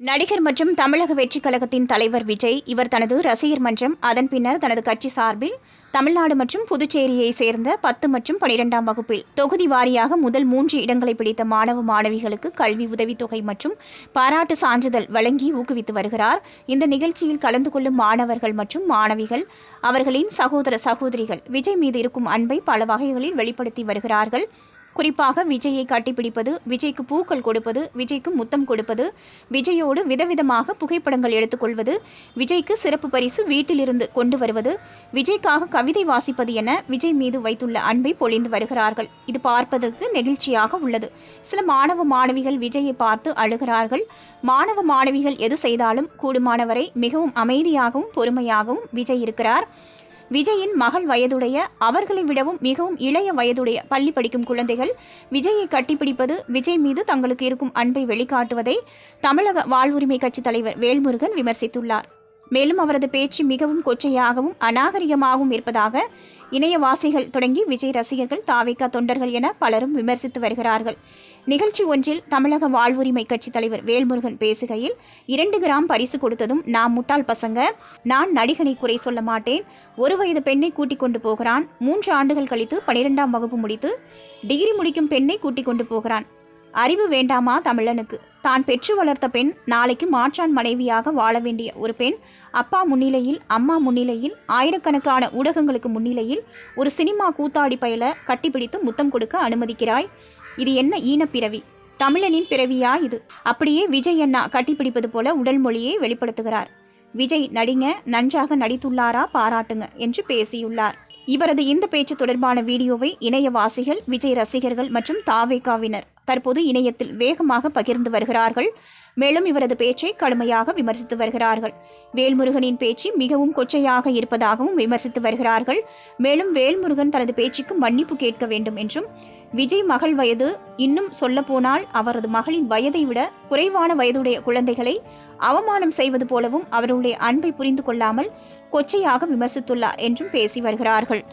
நடிகர் மற்றும் தமிழக வெற்றிக் கழகத்தின் தலைவர் விஜய் இவர் தனது ரசிகர் மன்றம் அதன் பின்னர் தனது கட்சி சார்பில் தமிழ்நாடு மற்றும் புதுச்சேரியை சேர்ந்த பத்து மற்றும் பனிரெண்டாம் வகுப்பில் தொகுதி வாரியாக முதல் மூன்று இடங்களை பிடித்த மாணவ மாணவிகளுக்கு கல்வி உதவித்தொகை மற்றும் பாராட்டு சான்றிதழ் வழங்கி ஊக்குவித்து வருகிறார். இந்த நிகழ்ச்சியில் கலந்து கொள்ளும் மாணவர்கள் மற்றும் மாணவிகள் அவர்களின் சகோதர சகோதரிகள் விஜய் மீது இருக்கும் அன்பை பல வகைகளில் வெளிப்படுத்தி வருகிறார்கள். குறிப்பாக விஜயை கட்டிப்பிடிப்பது விஜய்க்கு பூக்கள் கொடுப்பது விஜய்க்கு முத்தம் கொடுப்பது விஜயோடு விதவிதமாக புகைப்படங்கள் எடுத்துக்கொள்வது விஜய்க்கு சிறப்பு பரிசு வீட்டிலிருந்து கொண்டு வருவது விஜய்க்காக கவிதை வாசிப்பது என விஜய் மீது வைத்துள்ள அன்பை பொழிந்து வருகிறார்கள். இது பார்ப்பதற்கு நெகிழ்ச்சியாக உள்ளது. சில மாணவ மாணவிகள் விஜயை பார்த்து அழுகிறார்கள். மாணவ மாணவிகள் எது செய்தாலும் கூடுமானவரை மிகவும் அமைதியாகவும் பொறுமையாகவும் விஜய் இருக்கிறார். விஜயின் மகள் வயதுடைய அவர்களை விடவும் மிகவும் இளைய வயதுடைய பள்ளி படிக்கும் குழந்தைகள் விஜயை கட்டிப்பிடிப்பது விஜய் மீது தங்களுக்கு இருக்கும் அன்பை வெளிக்காட்டுவதை தமிழக வாழ்வுரிமை கட்சி தலைவர் வேல்முருகன் விமர்சித்துள்ளார். மேலும் அவரது பேச்சு மிகவும் கொச்சையாகவும் அநாகரிகமாகவும் இருப்பதாக இணையவாசிகள் தொடங்கி விஜய் ரசிகர்கள் தாவிகா தொண்டர்கள் என பலரும் விமர்சித்து வருகிறார்கள். நிகழ்ச்சி ஒன்றில் தமிழக வாழ்வுரிமை கட்சித் தலைவர் வேல்முருகன் பேசுகையில் இரண்டு கிராம் பரிசு கொடுத்ததும் நான் முட்டாள் பசங்க நான் நடிகனை குறை சொல்ல மாட்டேன் ஒரு வயது பெண்ணை கூட்டிக் கொண்டு போகிறான் மூன்று ஆண்டுகள் கழித்து பனிரெண்டாம் வகுப்பு முடித்து டிகிரி முடிக்கும் பெண்ணை கூட்டிக் கொண்டு போகிறான். அறிவு வேண்டாமா தமிழனுக்கு? தான் பெற்று வளர்த்த பெண் நாளைக்கு மாற்றான் மனைவியாக வாழ வேண்டிய ஒரு பெண் அப்பா முன்னிலையில் அம்மா முன்னிலையில் ஆயிரக்கணக்கான ஊடகங்களுக்கு முன்னிலையில் ஒரு சினிமா கூத்தாடி பயல கட்டிப்பிடித்து முத்தம் கொடுக்க அனுமதிக்கிறாய். இது என்ன ஈனப்பிறவி தமிழனின் பிறவியா இது? அப்படியே விஜய் அண்ணா கட்டிப்பிடிப்பது போல உடல் மொழியை வெளிப்படுத்துகிறார். விஜய் நடிங்க நன்றாக நடித்துள்ளாரா பாராட்டுங்க என்று பேசியுள்ளார். இவரது இந்த பேச்சு தொடர்பான வீடியோவை இணையவாசிகள் விஜய் ரசிகர்கள் மற்றும் தாவேகாவினர் தற்போது இணையத்தில் வேகமாக பகிர்ந்து வருகிறார்கள். மேலும் இவரது பேச்சை கடுமையாக விமர்சித்து வருகிறார்கள். வேல்முருகனின் பேச்சு மிகவும் கொச்சையாக இருப்பதாகவும் விமர்சித்து வருகிறார்கள். மேலும் வேல்முருகன் தனது பேச்சுக்கு மன்னிப்பு கேட்க வேண்டும் என்றும் விஜய் மகள் வயது இன்னும் சொல்லப்போனால் அவரது மகளின் வயதை விட குறைவான வயதுடைய குழந்தைகளை அவமானம் செய்வது போலவும் அவருடைய அன்பை புரிந்து கொள்ளாமல் கொச்சையாக விமர்சித்துள்ளார் என்றும் பேசி வருகிறார்கள்.